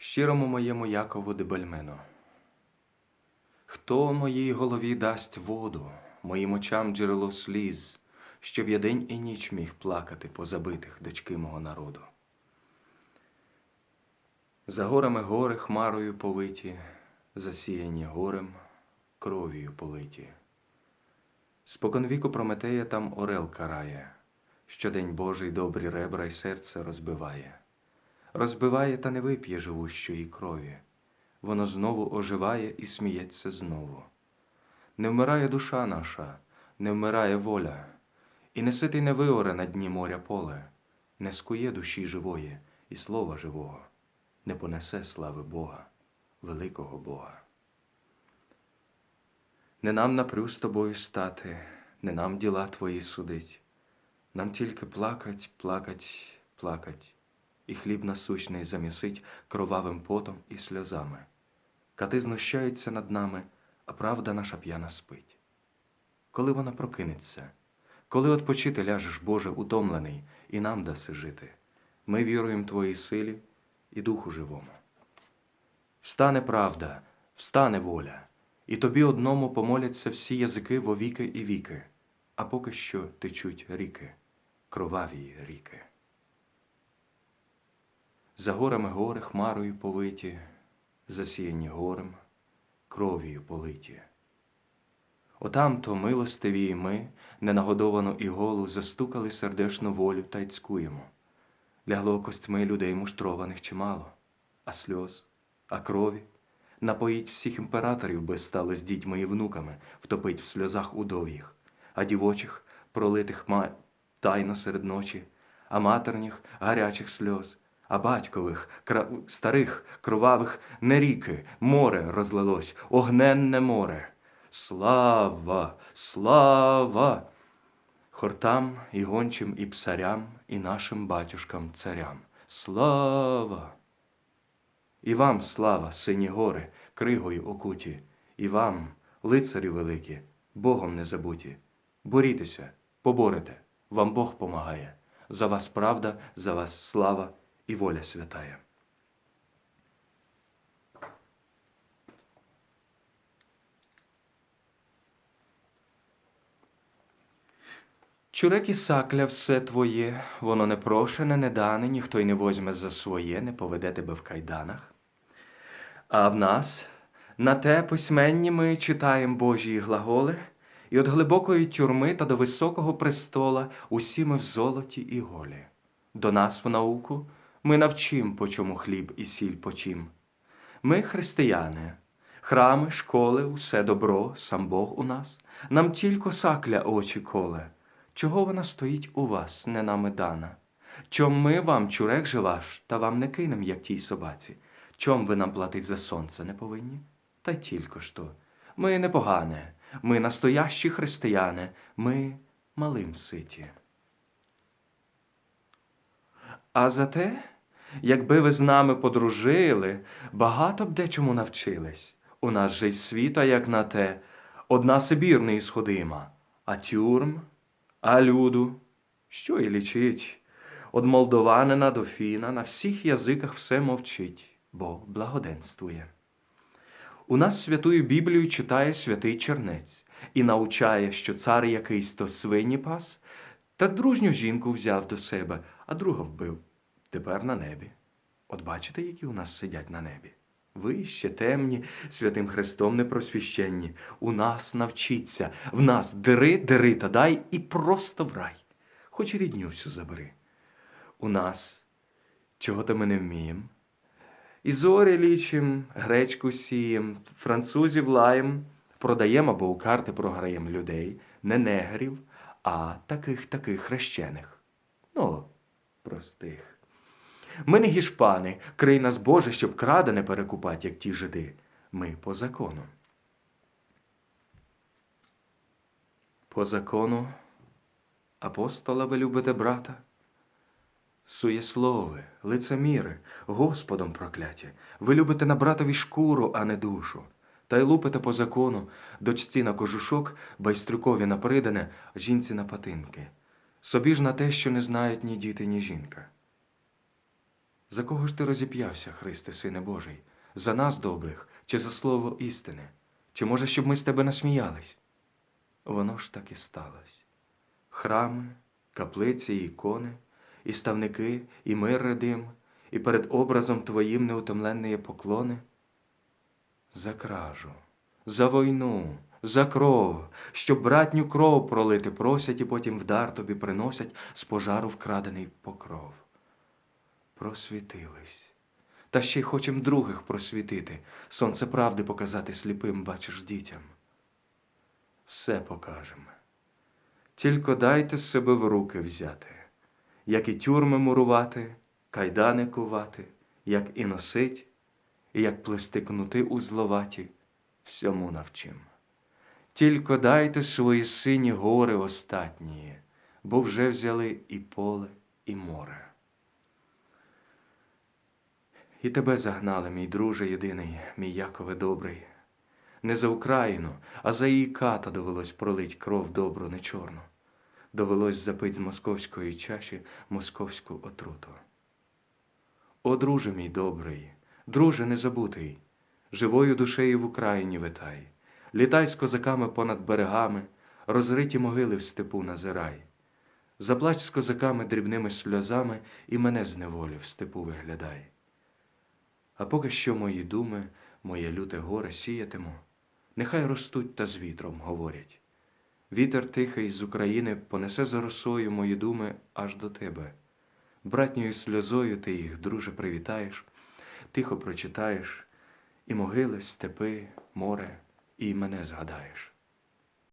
щирому моєму Якову Дебельмену. Хто моїй голові дасть воду, моїм очам джерело сліз, щоб я день і ніч міг плакати по забитих дочки мого народу. За горами гори хмарою повиті, засіяні горем, кров'ю политі. Споконвіку Прометея там орел карає, щодень Божий добрі ребра й серце розбиває. Розбиває та не вип'є живущої крові, воно знову оживає і сміється знову. Не вмирає душа наша, не вмирає воля, і не ситий не виоре на дні моря поле, не скує душі живої і слова живого, не понесе слави Бога, великого Бога. Не нам напрю з тобою стати, не нам діла твої судить, нам тільки плакать, плакать, плакать, і хліб насущний замісить кровавим потом і сльозами. Кати знущаються над нами, а правда наша п'яна спить. Коли вона прокинеться, коли отпочити ляжеш, Боже, утомлений, і нам даси жити, ми віруємо Твоїй силі і Духу живому. Встане правда, встане воля, і тобі одному помоляться всі язики вовіки і віки, а поки що течуть ріки, кроваві ріки. За горами гори хмарою повиті, засіяні горем, кров'ю политі. Отам-то милостиві й ми, ненагодовану і голу, застукали сердешну волю та й цькуємо. Лягло костьми людей муштрованих чимало, а сльоз, а крові напоїть всіх імператорів би стали з дітьми і внуками, втопить в сльозах удов'їх, а дівочих, пролитих ма... тайно серед ночі, а матерніх гарячих сльоз, а батькових, кра... старих, кровавих не ріки, море розлилось, огненне море. Слава, слава! Хортам і гончим, і псарям, і нашим батюшкам царям. Слава! І вам слава, сині гори, кригою окуті, і вам, лицарі великі, Богом не забуті. Борітеся, поборете, вам Бог помагає. За вас правда, за вас слава і воля святая. Чурек і сакля все твоє, воно не прошене, не дане, ніхто й не возьме за своє, не поведе тебе в кайданах. А в нас на те письменні ми читаєм Божії глаголи, і от глибокої тюрми та до високого престола усі ми в золоті і голі. До нас в науку ми навчим, по чому хліб і сіль почим. Ми християни, храми, школи, усе добро, сам Бог у нас, нам тільки сакля очі коле. Чого вона стоїть у вас, не нами дана? Чом ми вам чурек же ваш, та вам не кинем, як тій собаці? Чом ви нам платить за сонце не повинні? Та й тільки ж то. Ми непогане, ми настоящі християни, ми малим ситі. А зате, якби ви з нами подружили, багато б дечому навчились. У нас же й світа, як на те, одна Сибір не ісходима, а тюрм, а люду, що й лічить, Од молдованина до фіна на всіх язиках все мовчить, бо благоденствує. У нас святую Біблію читає святий чернець і научає, що цар якийсь то свині пас, та дружню жінку взяв до себе, а друга вбив. Тепер на небі. От бачите, які у нас сидять на небі? Ви ще темні, святим Христом непросвященні. У нас навчіться, в нас дери, дери та дай і просто в рай. Хоч і рідню всю забери. У нас чого то ми не вмієм. І зорі лічим, гречку сієм, французів лаєм, продаємо або у карти програєм людей, не негрів, а таких таких хрещених. Ну, простих. Ми не гішпани, крий нас Боже, щоб краде не перекупать, як ті жиди. Ми по закону. По закону апостола ви любите брата? Суєслови, лицеміри, Господом прокляті, ви любите на братові шкуру, а не душу. Та й лупите по закону, дочці на кожушок, байстрюкові на придане, жінці на патинки. Собі ж на те, що не знають ні діти, ні жінка. За кого ж ти розіп'явся, Христе, Сине Божий? За нас добрих, чи за слово істини? Чи може, щоб ми з тебе насміялись? Воно ж так і сталось. Храми, каплиці і ікони, і ставники, і мир радим, і перед образом твоїм неутомленні поклони. За кражу, за війну, за кров, щоб братню кров пролити просять і потім в дар тобі приносять з пожару вкрадений покров. Просвітились. Та ще й хочем других просвітити, сонце правди показати сліпим, бачиш дітям. Все покажем. Тільки дайте себе в руки взяти, як і тюрми мурувати, кайдани кувати, як і носить, і як плести кнути узловаті, всьому навчим. Тільки дайте свої сині гори остатні, бо вже взяли і поле, і море. І тебе загнали, мій друже єдиний, мій Якове добрий. Не за Україну, а за її ката довелось пролить кров добру, не чорну. Довелось запить з московської чаші московську отруту. О, друже мій добрий, друже незабутий, живою душею в Україні витай, літай з козаками понад берегами, розриті могили в степу назирай. Заплач з козаками дрібними сльозами і мене з неволі в степу виглядай. А поки що мої думи, моє люте горе сіятиму, нехай ростуть та з вітром говорять. Вітер тихий з України понесе за росою мої думи аж до тебе. Братньою сльозою ти їх, друже, привітаєш, тихо прочитаєш, і могили, степи, море, і мене згадаєш.